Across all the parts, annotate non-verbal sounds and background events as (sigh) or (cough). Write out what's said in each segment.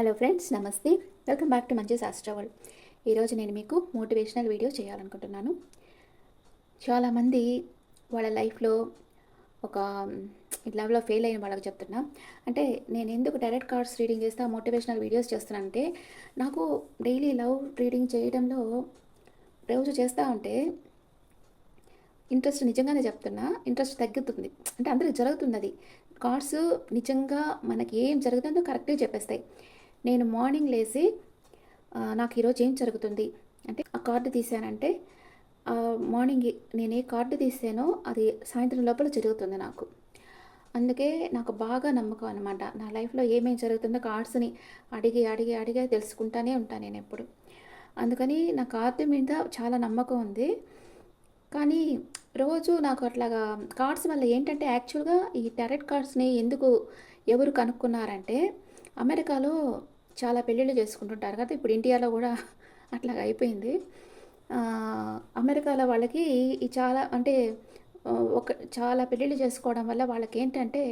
Hello friends నమస్తే. Welcome back to మంచి శాస్త్రవల్ ఈరోజు నేను మీకు మోటివేషనల్ వీడియో చేయాలనుకుంటున్నాను. చాలామంది వాళ్ళ లైఫ్లో ఒక లెవెల్లో ఫెయిల్ అయిన వాళ్ళకి చెప్తున్నా. అంటే నేను ఎందుకు డైరెక్ట్ కార్డ్స్ రీడింగ్ చేస్తా మోటివేషనల్ వీడియోస్ చేస్తున్నానంటే నాకు డైలీ లవ్ రీడింగ్ చేయడంలో రోజు చేస్తూ ఉంటే ఇంట్రెస్ట్ నిజంగానే చెప్తున్నా ఇంట్రెస్ట్ తగ్గుతుంది. అంటే అందరికి జరుగుతుంది అది. కార్డ్స్ నిజంగా మనకి ఏం జరుగుతుందో కరెక్ట్గా చెప్పేస్తాయి. నేను మార్నింగ్ లేచి నాకు ఈరోజు ఏం జరుగుతుంది? అంటే ఆ కార్డు తీసానంటే ఆ, మార్నింగ్ నేను ఏ కార్డు తీసానో అది సాయంత్రం లోపల జరుగుతుంది నాకు. అందుకే నాకు బాగా నమ్మకం అనమాట నా లైఫ్లో ఏమేం జరుగుతుందో కార్డ్స్ని అడిగి అడిగి అడిగి తెలుసుకుంటానే ఉంటాను నేను ఎప్పుడు. అందుకని నా కార్డు మీద చాలా నమ్మకం ఉంది. కానీ రోజు నాకు అట్లాగా కార్డ్స్ వల్ల ఏంటంటే యాక్చువల్గా ఈ టెరెట్ కార్డ్స్ని ఎందుకు ఎవరు కనుక్కున్నారంటే అమెరికాలో చాలా పెళ్ళిళ్ళు చేసుకుంటుంటారు కదా ఇప్పుడు ఇండియాలో కూడా అట్లాగా అయిపోయింది. అమెరికాలో వాళ్ళకి ఈ చాలా అంటే ఒక చాలా పెళ్ళిళ్ళు చేసుకోవడం వల్ల వాళ్ళకి ఏంటంటే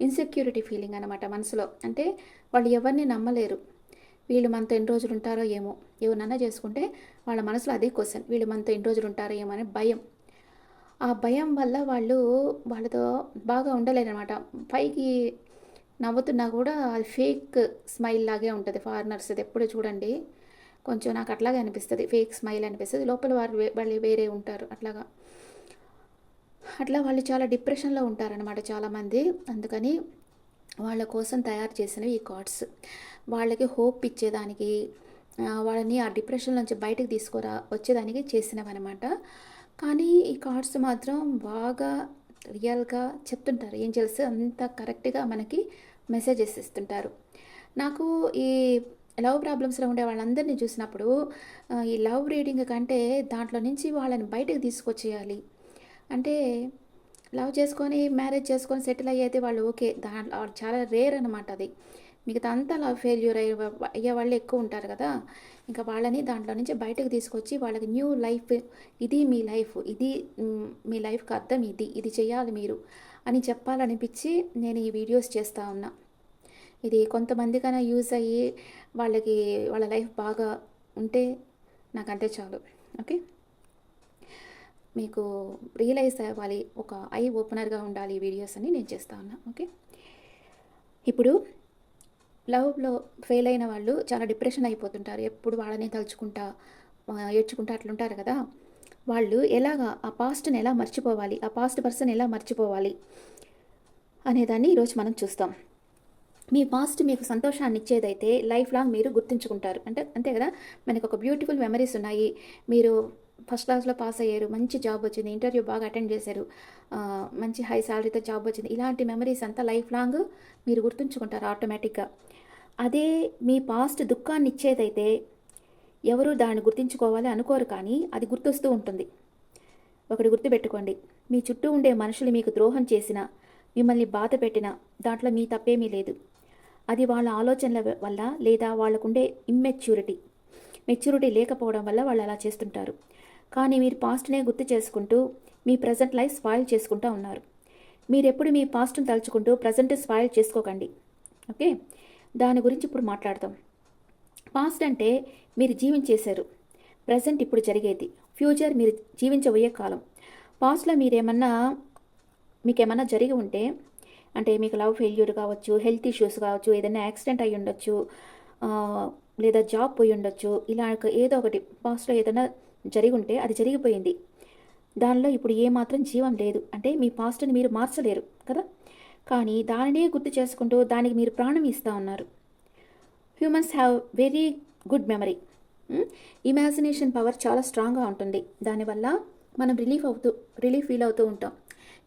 ఇన్సెక్యూరిటీ ఫీలింగ్ అనమాట మనసులో. అంటే వాళ్ళు ఎవరిని నమ్మలేరు. వీళ్ళు మనతో ఎన్ని రోజులు ఉంటారో ఏమో. ఎవరినన్నా చేసుకుంటే వాళ్ళ మనసులో అదే క్వశ్చన్ వీళ్ళు మనతో ఎన్ని రోజులు ఉంటారో ఏమో అనే భయం. ఆ భయం వల్ల వాళ్ళు వాళ్ళతో బాగా ఉండలేరనమాట పైకి నవ్వుతున్నా కూడా అది ఫేక్ స్మైల్ లాగే ఉంటుంది ఫారినర్స్. అది ఎప్పుడు చూడండి. కొంచెం నాకు అట్లాగే అనిపిస్తుంది. ఫేక్ స్మైల్ అనిపిస్తుంది. లోపల వారు వాళ్ళు వేరే ఉంటారు అట్లాగా. అట్లా వాళ్ళు చాలా డిప్రెషన్లో ఉంటారనమాట చాలామంది. అందుకని వాళ్ళ కోసం తయారు చేసినవి ఈ కార్డ్స్. వాళ్ళకి హోప్ ఇచ్చేదానికి వాళ్ళని ఆ డిప్రెషన్ నుంచి బయటకు తీసుకురా వచ్చేదానికి చేసినవి అనమాట కానీ ఈ కార్డ్స్ మాత్రం బాగా రియల్గా చెప్తుంటారు. ఏంజల్స్ అంత కరెక్ట్గా మనకి మెసేజెస్ ఇస్తుంటారు. నాకు ఈ లవ్ ప్రాబ్లమ్స్లో ఉండే వాళ్ళందరినీ చూసినప్పుడు ఈ లవ్ రీడింగ్ కంటే దాంట్లో నుంచి వాళ్ళని బయటకు తీసుకొచ్చేయాలి. అంటే లవ్ చేసుకొని మ్యారేజ్ చేసుకొని సెటిల్ అయ్యేది వాళ్ళు ఓకే. దాంట్లో వాళ్ళు చాలా రేర్ అనమాట అది. మిగతా అంతా లవ్ ఫెయిల్యూర్ అయ్యే అయ్యే వాళ్ళు ఎక్కువ ఉంటారు కదా. ఇంకా వాళ్ళని దాంట్లో నుంచి బయటకు తీసుకొచ్చి వాళ్ళకి న్యూ లైఫ్ ఇది మీ లైఫ్ ఇది మీ లైఫ్కి అర్థం ఇది ఇది చేయాలి మీరు అని చెప్పాలనిపించి నేను ఈ వీడియోస్ చేస్తూ ఉన్నా. ఇది కొంతమందికైనా యూజ్ అయ్యి వాళ్ళకి వాళ్ళ లైఫ్ బాగా ఉంటే నాకు అంతే చాలు. ఓకే? మీకు రియలైజ్ అవ్వాలి ఒక ఐ ఓపెనర్గా ఉండాలి ఈ వీడియోస్ అని నేను చేస్తా ఉన్నా. ఓకే? ఇప్పుడు లవ్లో ఫెయిల్ అయిన వాళ్ళు చాలా డిప్రెషన్ అయిపోతుంటారు. ఎప్పుడు వాళ్ళని తలుచుకుంటా ఏడ్చుకుంటా అట్లుంటారు కదా. వాళ్ళు ఎలాగా ఆ పాస్ట్ని ఎలా మర్చిపోవాలి ఆ పాస్ట్ పర్సన్ ఎలా మర్చిపోవాలి అనేదాన్ని ఈరోజు మనం చూస్తాం. మీ పాస్ట్ మీకు సంతోషాన్ని ఇచ్చేదైతే లైఫ్ లాంగ్ మీరు గుర్తుంచుకుంటారు. అంటే అంతే కదా. మనకు ఒక బ్యూటిఫుల్ మెమరీస్ ఉన్నాయి. మీరు ఫస్ట్ క్లాస్లో పాస్ అయ్యారు మంచి జాబ్ వచ్చింది ఇంటర్వ్యూ బాగా అటెండ్ చేశారు మంచి హై శాలరీతో జాబ్ వచ్చింది. ఇలాంటి మెమరీస్ అంతా లైఫ్ లాంగ్ మీరు గుర్తుంచుకుంటారు ఆటోమేటిక్గా. అదే మీ పాస్ట్ దుఃఖాన్ని ఇచ్చేదైతే ఎవరు దాన్ని గుర్తుంచుకోవాలి అనుకోరు కానీ అది గుర్తొస్తూ ఉంటుంది. ఒకటి గుర్తుపెట్టుకోండి. మీ చుట్టూ ఉండే మనుషులు మీకు ద్రోహం చేసినా మిమ్మల్ని బాధ పెట్టిన దాంట్లో మీ తప్పేమీ లేదు. అది వాళ్ళ ఆలోచనల వల్ల లేదా వాళ్ళకుండే ఇమ్మెచ్యూరిటీ మెచ్యూరిటీ లేకపోవడం వల్ల వాళ్ళు అలా చేస్తుంటారు. కానీ మీరు పాస్ట్నే గుర్తు చేసుకుంటూ మీ ప్రజెంట్ లైఫ్ స్పాయిల్ చేసుకుంటూ ఉన్నారు. మీరు ఎప్పుడు మీ పాస్ట్ని తలుచుకుంటూ ప్రజెంట్ స్పాయిల్ చేసుకోకండి. ఓకే? దాని గురించి ఇప్పుడు మాట్లాడదాం. పాస్ట్ అంటే మీరు జీవించేశారు. ప్రజెంట్ ఇప్పుడు జరిగేది. ఫ్యూచర్ మీరు జీవించబోయే కాలం. పాస్ట్లో మీరేమన్నా మీకేమన్నా జరిగి ఉంటే అంటే మీకు లవ్ ఫెయిల్యూర్ కావచ్చు హెల్త్ ఇష్యూస్ కావచ్చు ఏదైనా యాక్సిడెంట్ అయి ఉండొచ్చు లేదా జాబ్ పోయి ఉండొచ్చు ఇలా ఏదో ఒకటి పాస్ట్లో ఏదైనా జరిగి ఉంటే అది జరిగిపోయింది. దానిలో ఇప్పుడు ఏమాత్రం జీవం లేదు. అంటే మీ పాస్ట్ని మీరు మార్చలేరు కదా? కానీ దానినే గుర్తు చేసుకుంటూ దానికి మీరు ప్రాణం ఇస్తూ ఉన్నారు. Humans have very good memory. Imagination power చాలా స్ట్రాంగ్గా ఉంటుంది. దానివల్ల మనం రిలీఫ్ అవుతూ రిలీఫ్ ఫీల్ అవుతూ ఉంటాం.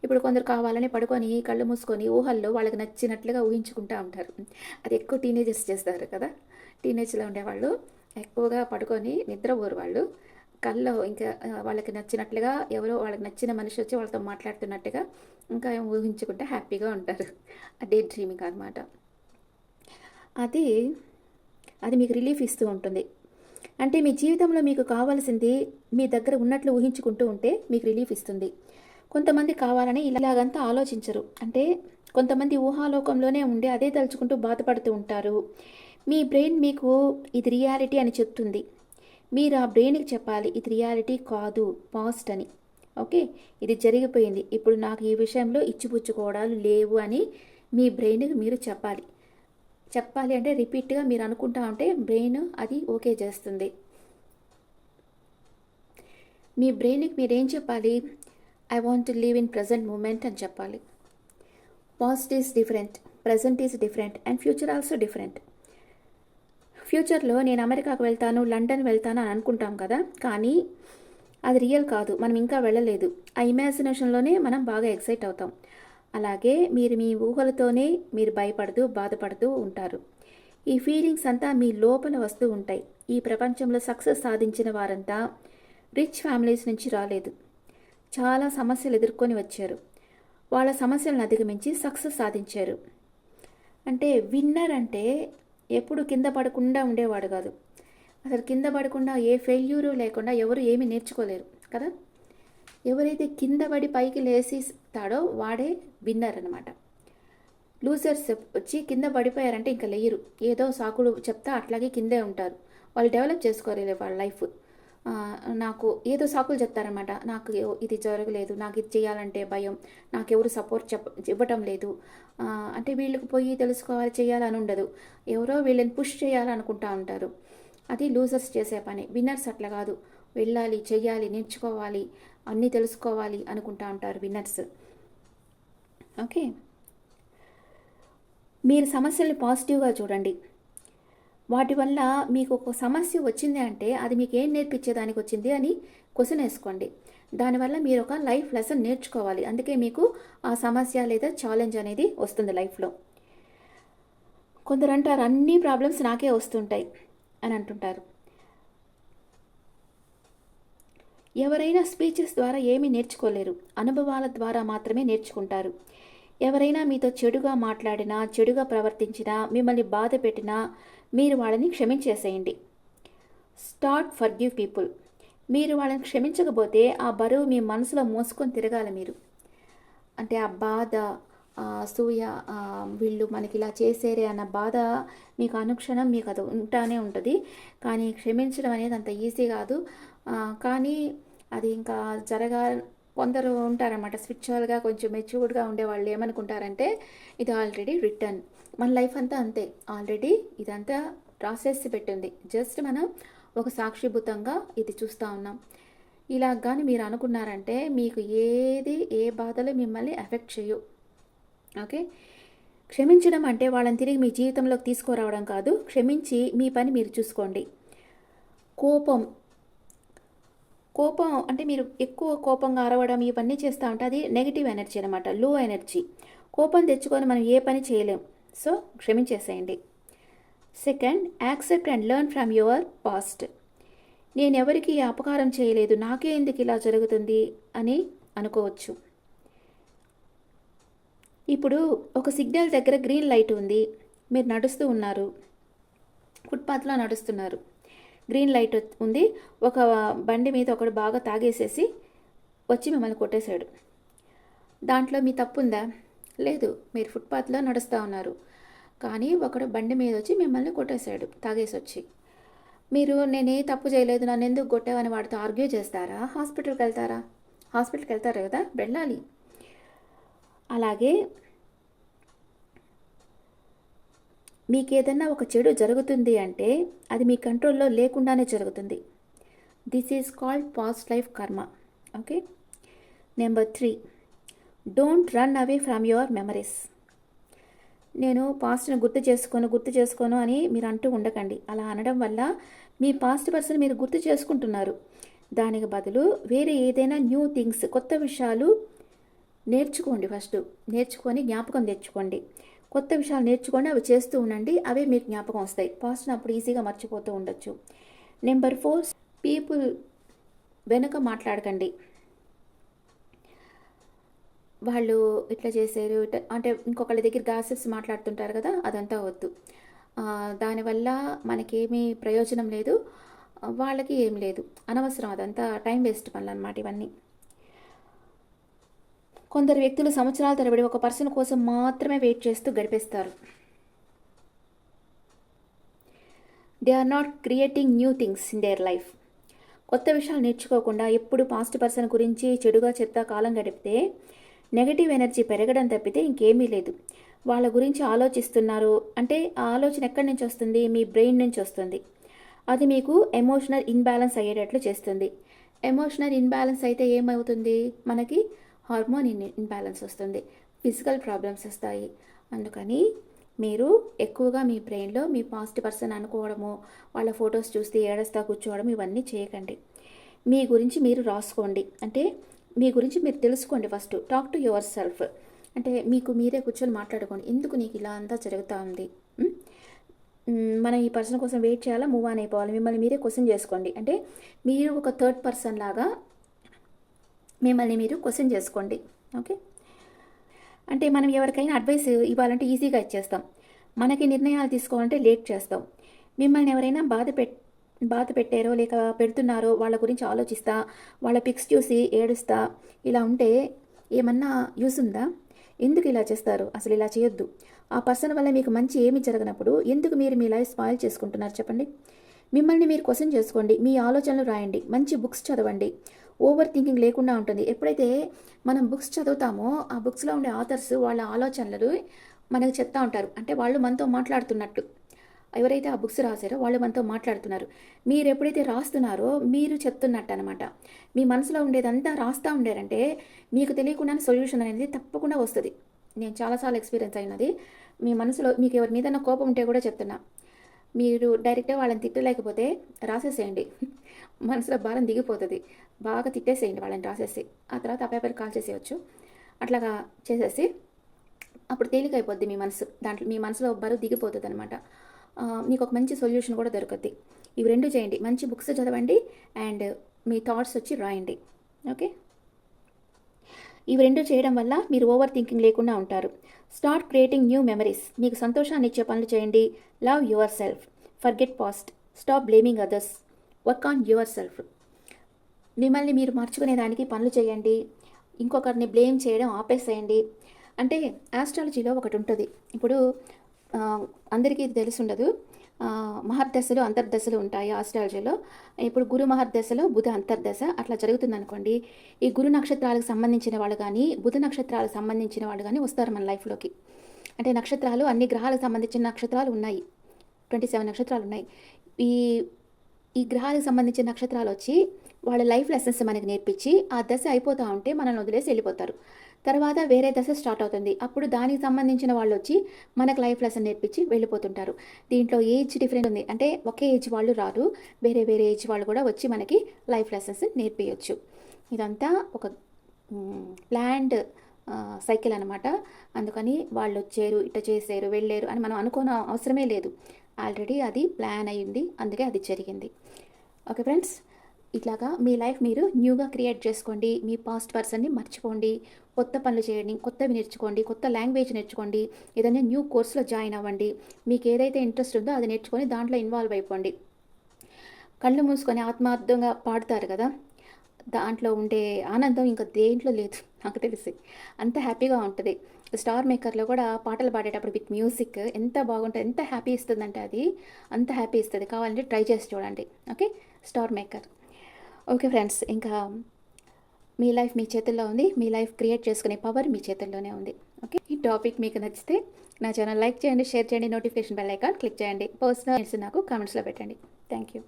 ఇప్పుడు కొందరు కావాలని పడుకొని కళ్ళు మూసుకొని ఊహల్లో వాళ్ళకి నచ్చినట్లుగా ఊహించుకుంటూ ఉంటారు. అది ఎక్కువ టీనేజర్స్ చేస్తారు కదా. టీనేజ్లో ఉండేవాళ్ళు ఎక్కువగా పడుకొని నిద్రపోరు వాళ్ళు. కళ్ళు ఇంకా వాళ్ళకి నచ్చినట్లుగా ఎవరో వాళ్ళకి నచ్చిన మనిషి వచ్చి వాళ్ళతో మాట్లాడుతున్నట్టుగా ఇంకా ఊహించుకుంటే హ్యాపీగా ఉంటారు. అదే డ్రీమింగ్ అనమాట అది అది మీకు రిలీఫ్ ఇస్తూ ఉంటుంది. అంటే మీ జీవితంలో మీకు కావాల్సింది మీ దగ్గర ఉన్నట్లు ఊహించుకుంటూ ఉంటే మీకు రిలీఫ్ ఇస్తుంది. కొంతమంది కావాలని ఇలాగంతా ఆలోచించరు. అంటే కొంతమంది ఊహాలోకంలోనే ఉండి అదే తలుచుకుంటూ బాధపడుతూ ఉంటారు. మీ బ్రెయిన్ మీకు ఇది రియాలిటీ అని చెప్తుంది. మీరు ఆ బ్రెయిన్కి చెప్పాలి ఇది రియాలిటీ కాదు పాస్ట్ అని. ఓకే? ఇది జరిగిపోయింది. ఇప్పుడు నాకు ఈ విషయంలో ఇచ్చిపుచ్చుకోవడాలు లేవు అని మీ బ్రెయిన్కి మీరు చెప్పాలి. చెప్పాలి అంటే రిపీట్గా మీరు అనుకుంటా ఉంటే బ్రెయిన్ అది ఓకే చేస్తుంది. మీ బ్రెయిన్కి మీరేం చెప్పాలి? I want to live in present moment అని చెప్పాలి. Past is different present is different and future also different. ఫ్యూచర్లో నేను అమెరికాకు వెళ్తాను లండన్ వెళ్తాను అని అనుకుంటాం కదా. కానీ అది రియల్ కాదు. మనం ఇంకా వెళ్ళలేదు. ఆ ఇమాజినేషన్లోనే మనం బాగా ఎక్సైట్ అవుతాం. అలాగే మీరు మీ ఊహలతోనే మీరు భయపడుతూ బాధపడుతూ ఉంటారు. ఈ ఫీలింగ్స్ అంతా మీ లోపల వస్తూ ఉంటాయి. ఈ ప్రపంచంలో సక్సెస్ సాధించిన వారంతా రిచ్ ఫ్యామిలీస్ నుంచి రాలేదు. చాలా సమస్యలు ఎదుర్కొని వచ్చారు. వాళ్ళ సమస్యలను అధిగమించి సక్సెస్ సాధించారు. అంటే విన్నర్ అంటే ఎప్పుడు కింద పడకుండా ఉండేవాడు కాదు. అసలు కింద పడకుండా ఏ ఫెయిల్యూరు లేకుండా ఎవరు ఏమీ నేర్చుకోలేరు కదా? ఎవరైతే కింద పడి పైకి లేసిస్తాడో వాడే విన్నర్ అనమాట లూజర్స్ వచ్చి కింద పడిపోయారంటే ఇంకా లేయరు ఏదో సాకులు చెప్తా అట్లాగే కిందే ఉంటారు. వాళ్ళు డెవలప్ చేసుకోలేదు వాళ్ళ లైఫ్ నాకు ఏదో సాకులు చెప్తారనమాట నాకు ఇది జరగలేదు నాకు ఇది చేయాలంటే భయం. నాకు ఎవరు సపోర్ట్ చెప్ప ఇవ్వటం లేదు. అంటే వీళ్ళకి పోయి తెలుసుకోవాలి చేయాలని ఉండదు. ఎవరో వీళ్ళని పుష్ చేయాలనుకుంటా ఉంటారు. అది లూజర్స్ చేసే పని. విన్నర్స్ అట్లా కాదు. వెళ్ళాలి చెయ్యాలి నేర్చుకోవాలి అన్నీ తెలుసుకోవాలి అనుకుంటా ఉంటారు విన్నర్స్. ఓకే? మీరు సమస్యల్ని పాజిటివ్గా చూడండి. వాటి వల్ల మీకు ఒక సమస్య వచ్చింది అంటే అది మీకు ఏం నేర్పించేదానికి వచ్చింది అని క్వశ్చన్ వేసుకోండి. దానివల్ల మీరు ఒక లైఫ్ లెసన్ నేర్చుకోవాలి. అందుకే మీకు ఆ సమస్య లేదా ఛాలెంజ్ అనేది వస్తుంది లైఫ్లో. కొందరు అంటారు అన్ని ప్రాబ్లమ్స్ నాకే వస్తుంటాయి అని అంటుంటారు. ఎవరైనా స్పీచెస్ ద్వారా ఏమీ నేర్చుకోలేరు. అనుభవాల ద్వారా మాత్రమే నేర్చుకుంటారు. ఎవరైనా మీతో చెడుగా మాట్లాడినా చెడుగా ప్రవర్తించినా మిమ్మల్ని బాధ పెట్టినా మీరు వాళ్ళని క్షమించేసేయండి. స్టార్ట్ ఫర్ గివ్ పీపుల్ మీరు వాళ్ళని క్షమించకపోతే ఆ బరువు మీ మనసులో మోసుకొని తిరగాలి మీరు. అంటే ఆ బాధ సూయ వీళ్ళు మనకి ఇలా చేసేరే అన్న బాధ మీకు అనుక్షణం మీకు అది ఉంటానే ఉంటుంది. కానీ క్షమించడం అనేది అంత ఈజీ కాదు. కానీ అది ఇంకా జరగా కొందరు ఉంటారన్నమాట. స్పిరిచువల్గా కొంచెం మెచ్యూర్డ్గా ఉండే వాళ్ళు ఏమనుకుంటారంటే ఇది ఆల్రెడీ రిటర్న్ మన లైఫ్ అంతా అంతే. ఆల్రెడీ ఇదంతా రాసేసి పెట్టింది. జస్ట్ మనం ఒక సాక్షిభూతంగా ఇది చూస్తూ ఉన్నాం. ఇలా కానీ మీరు అనుకున్నారంటే మీకు ఏది ఏ బాధలు మిమ్మల్ని ఎఫెక్ట్ చేయవు ఓకే? క్షమించడం అంటే వాళ్ళని తిరిగి మీ జీవితంలోకి తీసుకురావడం కాదు. క్షమించి మీ పని మీరు చూసుకోండి. కోపం. కోపం అంటే మీరు ఎక్కువ కోపంగా అరవడం ఇవన్నీ చేస్తూ ఉంటే అది నెగిటివ్ ఎనర్జీ అనమాట లో ఎనర్జీ కోపం తెచ్చుకొని మనం ఏ పని చేయలేం. So క్షమించేసేయండి. Second accept and learn from your past నేను ఎవరికి అపకారం చేయలేదు నాకే ఎందుకు ఇలా జరుగుతుంది అని అనుకోవచ్చు. ఇప్పుడు ఒక సిగ్నల్ దగ్గర గ్రీన్ లైట్ ఉంది మీరు నడుస్తూ ఉన్నారు ఫుట్పాత్లో నడుస్తున్నారు. గ్రీన్ లైట్ ఉంది ఒక బండి మీద ఒకడు బాగా తాగేసేసి వచ్చి మిమ్మల్ని కొట్టేశాడు. దాంట్లో మీ తప్పు ఉందా లేదు మీరు ఫుట్పాత్లో నడుస్తూ ఉన్నారు. కానీ ఒకడు బండి మీద వచ్చి మిమ్మల్ని కొట్టేశాడు తాగేసి వచ్చి మీరు నేనే తప్పు చేయలేదు నన్ను ఎందుకు కొట్టావని వాడితో ఆర్గ్యూ చేస్తారా? హాస్పిటల్కి వెళ్తారా? హాస్పిటల్కి వెళ్తారు కదా వెళ్ళాలి. అలాగే మీకు ఏదన్నా ఒక చెడు జరుగుతుంది అంటే అది మీ కంట్రోల్లో లేకుండానే జరుగుతుంది. This is called past life karma okay number three don't run away from your memories నేను పాస్ట్ని గుర్తు చేసుకోను గుర్తు చేసుకోను అని మీరు అంటూ ఉండకండి. అలా అనడం వల్ల మీ పాస్ట్ పర్సన్ మీరు గుర్తు చేసుకుంటున్నారు. దానికి బదులు వేరే ఏదైనా న్యూ థింగ్స్ కొత్త విషయాలు నేర్చుకోండి ఫస్ట్ నేర్చుకొని జ్ఞాపకం తెచ్చుకోండి. కొత్త విషయాలు నేర్చుకొని అవి చేస్తూ ఉండండి. అవే మీకు జ్ఞాపకం వస్తాయి. పాస్ట్ని అప్పుడు ఈజీగా మర్చిపోతూ ఉండొచ్చు. నెంబర్ ఫోర్ పీపుల్ వెనుక మాట్లాడకండి. వాళ్ళు ఇట్లా చేశారు ఇట్లా అంటే ఇంకొకళ్ళ దగ్గర గాసిప్స్ మాట్లాడుతుంటారు కదా అదంతా వద్దు. దానివల్ల మనకేమీ ప్రయోజనం లేదు వాళ్ళకి ఏం లేదు. అనవసరం అదంతా టైం వేస్ట్ పనులు అనమాట ఇవన్నీ. కొందరు వ్యక్తులు సంవత్సరాల తరబడి ఒక పర్సన్ కోసం మాత్రమే వెయిట్ చేస్తూ గడిపేస్తారు. They are not creating new things in their life కొత్త విషయాలు నేర్చుకోకుండా ఎప్పుడు పాస్ట్ పర్సన్ గురించి చెడుగా చెత్త కాలం గడిపితే నెగటివ్ ఎనర్జీ పెరగడం తప్పితే ఇంకేమీ లేదు. వాళ్ళ గురించి ఆలోచిస్తున్నారు. అంటే ఆ ఆలోచన ఎక్కడి నుంచి వస్తుంది? మీ బ్రెయిన్ నుంచి వస్తుంది. అది మీకు ఎమోషనల్ ఇన్బ్యాలెన్స్ అయ్యేటట్లు చేస్తుంది. ఎమోషనల్ ఇన్బ్యాలెన్స్ అయితే ఏమవుతుంది? మనకి హార్మోన్ ఇన్ ఇన్బ్యాలెన్స్ వస్తుంది. ఫిజికల్ ప్రాబ్లమ్స్ వస్తాయి. అందుకని మీరు ఎక్కువగా మీ బ్రెయిన్లో మీ పాజిటివ్ పర్సన్ అనుకోవడము వాళ్ళ ఫొటోస్ చూస్తే ఏడస్తా కూర్చోవడం ఇవన్నీ చేయకండి. మీ గురించి మీరు రాసుకోండి. అంటే మీ గురించి మీరు తెలుసుకోండి first. Talk to yourself అంటే మీకు మీరే కూర్చొని మాట్లాడుకోండి. ఎందుకు నీకు ఇలా అంతా జరుగుతూ ఉంది? మనం ఈ పర్సన్ కోసం వెయిట్ చేయాలా? మూవ్ ఆన్ అయిపోవాలి. మిమ్మల్ని మీరే క్వశ్చన్ చేసుకోండి. అంటే మీరు ఒక థర్డ్ పర్సన్ లాగా మిమ్మల్ని మీరు క్వశ్చన్ చేసుకోండి. ఓకే అంటే మనం ఎవరికైనా అడ్వైస్ ఇవ్వాలంటే ఈజీగా ఇచ్చేస్తాం. మనకి నిర్ణయాలు తీసుకోవాలంటే లేట్ చేస్తాం. మిమ్మల్ని ఎవరైనా బాధ పెట్ బాధ పెట్టారో లేక పెడుతున్నారో వాళ్ళ గురించి ఆలోచిస్తా వాళ్ళ పిక్స్ చూసి ఏడుస్తా ఇలా ఉంటే ఏమన్నా యూస్ ఉందా? ఎందుకు ఇలా చేస్తారు? అసలు ఇలా చేయొద్దు. ఆ పర్సన్ వల్ల మీకు మంచి ఏమి జరగనప్పుడు ఎందుకు మీరు మీ లైఫ్ స్పాయిల్ చేసుకుంటున్నారు చెప్పండి? మిమ్మల్ని మీరు క్వశ్చన్ చేసుకోండి మీ ఆలోచనలు రాయండి మంచి బుక్స్ చదవండి. ఓవర్ థింకింగ్ లేకుండా ఉంటుంది. ఎప్పుడైతే మనం బుక్స్ చదువుతామో ఆ బుక్స్లో ఉండే ఆథర్స్ వాళ్ళ ఆలోచనలు మనకు చెప్తా ఉంటారు. అంటే వాళ్ళు మనతో మాట్లాడుతున్నట్టు. ఎవరైతే ఆ బుక్స్ రాశారో వాళ్ళు మనతో మాట్లాడుతున్నారు. మీరు ఎప్పుడైతే రాస్తున్నారో మీరు చెప్తున్నట్టు అనమాట మీ మనసులో ఉండేదంతా రాస్తూ ఉండారంటే మీకు తెలియకుండానే సొల్యూషన్ అనేది తప్పకుండా వస్తుంది. నేను చాలాసార్లు ఎక్స్పీరియన్స్ అయినది. మీ మనసులో మీకు ఎవరి మీద కోపం ఉంటే కూడా చెప్తున్నా. మీరు డైరెక్ట్గా వాళ్ళని తిట్టలేకపోతే రాసేసేయండి. (laughs) మనసులో భారం దిగిపోతుంది. బాగా తిట్టేసేయండి వాళ్ళని రాసేసి. ఆ తర్వాత ఆ పేపర్ కాల్ చేసేయచ్చు. అట్లాగా చేసేసి అప్పుడు తేలికైపోద్ది మీ మనసు. దాంట్లో మీ మనసులో బరువు దిగిపోతుంది అనమాట మీకు ఒక మంచి సొల్యూషన్ కూడా దొరుకుద్ది. ఇవి రెండు చేయండి. మంచి బుక్స్ చదవండి అండ్ మీ థాట్స్ వచ్చి రాయండి. ఓకే ఇవి రెండు చేయడం వల్ల మీరు ఓవర్ థింకింగ్ లేకుండా ఉంటారు. స్టార్ట్ క్రియేటింగ్ న్యూ మెమరీస్ మీకు సంతోషాన్ని ఇచ్చే పనులు చేయండి. Love yourself forget past stop blaming others work on yourself మిమ్మల్ని మీరు మార్చుకునే దానికి పనులు చేయండి. ఇంకొకరిని బ్లేమ్ చేయడం ఆపేసేయండి. అంటే ఆస్ట్రాలజీలో ఒకటి ఉంటుంది. ఇప్పుడు అందరికీ ఇది తెలిసి ఉండదు మహర్దశలు అంతర్దశలు ఉంటాయి ఆస్ట్రాలజీలో. ఇప్పుడు గురు మహర్దశలో బుధ అంతర్దశ అట్లా జరుగుతుంది అనుకోండి ఈ గురు నక్షత్రాలకు సంబంధించిన వాళ్ళు కానీ బుధ నక్షత్రాలకు సంబంధించిన వాళ్ళు కానీ వస్తారు మన లైఫ్లోకి అంటే నక్షత్రాలు అన్ని గ్రహాలకు సంబంధించిన నక్షత్రాలు ఉన్నాయి. ట్వంటీ సెవెన్ నక్షత్రాలు ఉన్నాయి. ఈ ఈ గ్రహాలకు సంబంధించిన నక్షత్రాలు వచ్చి వాళ్ళ లైఫ్ లెసన్స్ మనకి నేర్పించి ఆ దశ అయిపోతూ ఉంటే మనల్ని వదిలేసి వెళ్ళిపోతారు. తర్వాత వేరే దశ స్టార్ట్ అవుతుంది. అప్పుడు దానికి సంబంధించిన వాళ్ళు వచ్చి మనకు లైఫ్ లెసన్ నేర్పించి వెళ్ళిపోతుంటారు. దీంట్లో ఏజ్ డిఫరెంట్ ఉంది. అంటే ఒకే ఏజ్ వాళ్ళు రారు. వేరే వేరే ఏజ్ వాళ్ళు కూడా వచ్చి మనకి లైఫ్ లెసన్స్ నేర్పించవచ్చు ఇదంతా ఒక ప్లాండ్ సైకిల్ అనమాట అందుకని వాళ్ళు వచ్చారు ఇట్ట చేశారు వెళ్ళారు అని మనం అనుకోన అవసరమే లేదు. ఆల్రెడీ అది ప్లాన్ అయ్యింది. అందుకే అది జరిగింది. Okay friends? ఇట్లాగా మీ లైఫ్ మీరు న్యూగా క్రియేట్ చేసుకోండి. మీ పాస్ట్ పర్సన్ని మర్చిపోండి. కొత్త పనులు చేయండి. కొత్తవి నేర్చుకోండి. కొత్త లాంగ్వేజ్ నేర్చుకోండి. ఏదైనా న్యూ కోర్సులో జాయిన్ అవ్వండి. మీకు ఏదైతే ఇంట్రెస్ట్ ఉందో అది నేర్చుకొని దాంట్లో ఇన్వాల్వ్ అయిపోండి. కళ్ళు మూసుకొని ఆత్మార్థంగా పాడుతారు కదా? దాంట్లో ఉండే ఆనందం ఇంకా దేంట్లో లేదు? నాకు తెలిసి. అంత హ్యాపీగా ఉంటుంది. స్టార్ మేకర్లో కూడా పాటలు పాడేటప్పుడు విత్ మ్యూజిక్ ఎంత బాగుంటుంది ఎంత హ్యాపీ ఇస్తుందంటే అది అంత హ్యాపీ ఇస్తుంది. కావాలంటే ట్రై చేసి చూడండి. Okay? Star maker. Okay friends ఇంకా మీ లైఫ్ మీ చేతుల్లో ఉంది. మీ లైఫ్ క్రియేట్ చేసుకునే పవర్ మీ చేతుల్లోనే ఉంది. ఓకే? ఈ టాపిక్ మీకు నచ్చితే నా ఛానల్ లైక్ చేయండి షేర్ చేయండి నోటిఫికేషన్ బెల్ ఐకాన్ క్లిక్ చేయండి. పర్సనల్ నాకు కామెంట్స్లో పెట్టండి. Thank you.